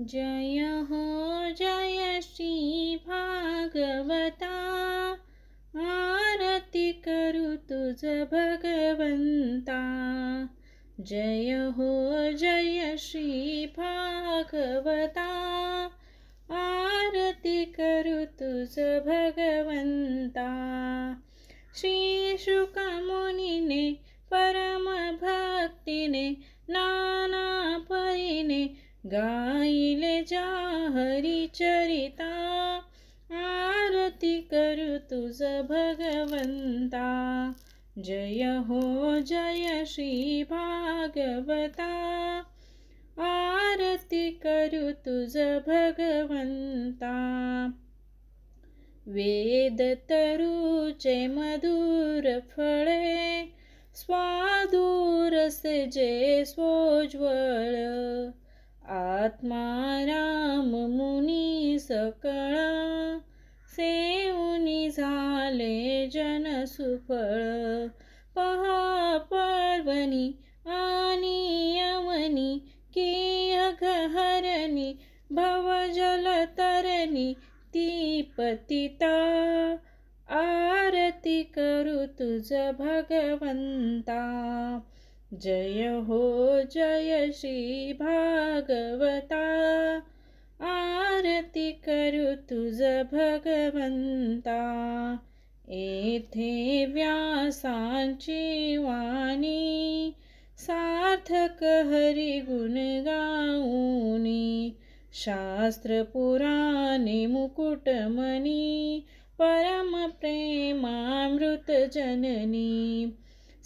जय हो जय श्री भागवता। आरती करू तुझ भगवंता। जय हो जय श्री भागवता। आरती करू तुझ भग गाईले जा हरिचरिता आरती करू तुझ भगवंता. जय हो जय श्री भागवता. आरती करू तुझ भगवंता. वेद तरुचे मधुर फळे स्वादुरस जे स्वोज्वळ आत्मा राम मुनी सकळ सेऊनी झाले जन सुफळ. पहा पर्वणी आणि यमनी की अघहरणी भवजल ती पतिता आरती करू तुझ भगवंता. जय हो जय श्री भागवता. आरती करू तुझ भगवंता. येथे व्यासांची वाणी सार्थक हरी गुण गाऊनी. शास्त्र पुराणे मुकुटमणी परम प्रेमामृत जननी.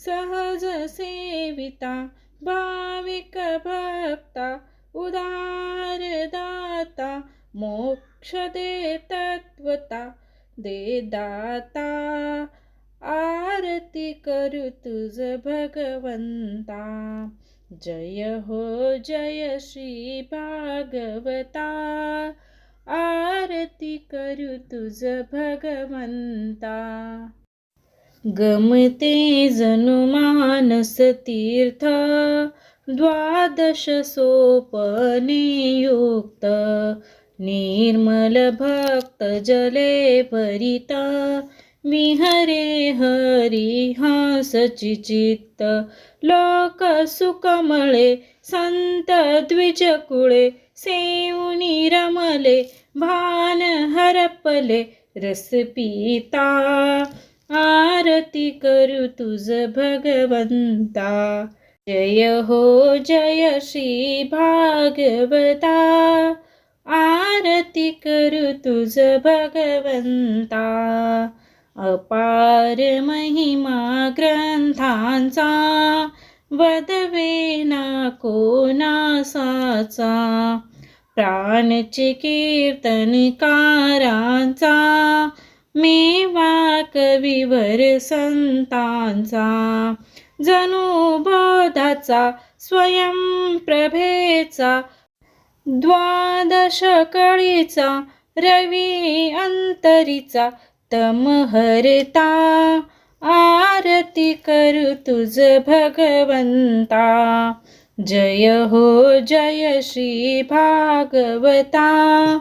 सहज सेविता भाविक भक्ता उदार दाता मोक्ष दे तत्वता दे दाता आरती करू तुझ भगवंता. जय हो जय श्री भागवता आरती करू तुझ भगवंता. गमते जनुमानस तीर्थ द्वादश सोपने युक्त निर्मल भक्त जले भरिता विहरे हरी हासची चिचित्त लोक सुकमळे संत द्विजकुळे सेऊनी रमले भान हरपले रस पिता। आरती करू तुझ भगवंता. जय हो जय श्री भागवता. आरती करू तुझ भगवंता. अपार महिमा ग्रंथांचा वदवेना कोणासाचा. प्राणचे कीर्तनकारांचा मेवा कविवर संतांचा जणू बोधाचा स्वयंप्रभेचा द्वादश कळीचा रवी अंतरीचा तमहरता आरती करू तुझ भगवंता. जय हो जय श्री भागवता.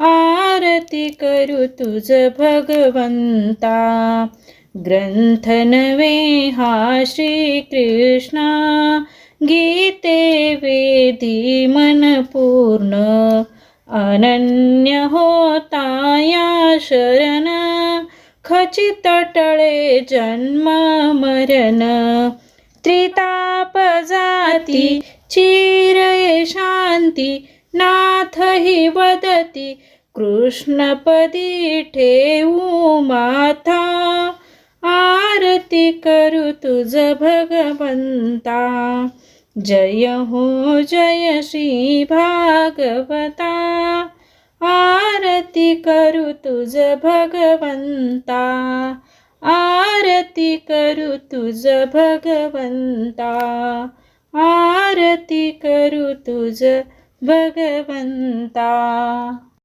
आरती करू तुझ भगवंता. ग्रंथ नवे हा श्रीकृष्णा. गीते वेदी मन पूर्ण. अनन्य होता या शरण. खचित टळे जन्म मरण. त्रिताप जाती चिरये शांती. नाथ हि वदती कृष्णपदी ठेवू माथा आरती करू तुझ भगवंता. जय हो जय श्री भागवता आरती करू तुझ भगवंता. आरती करू तुझ भगवंता आरती करू तुझ भगवंता.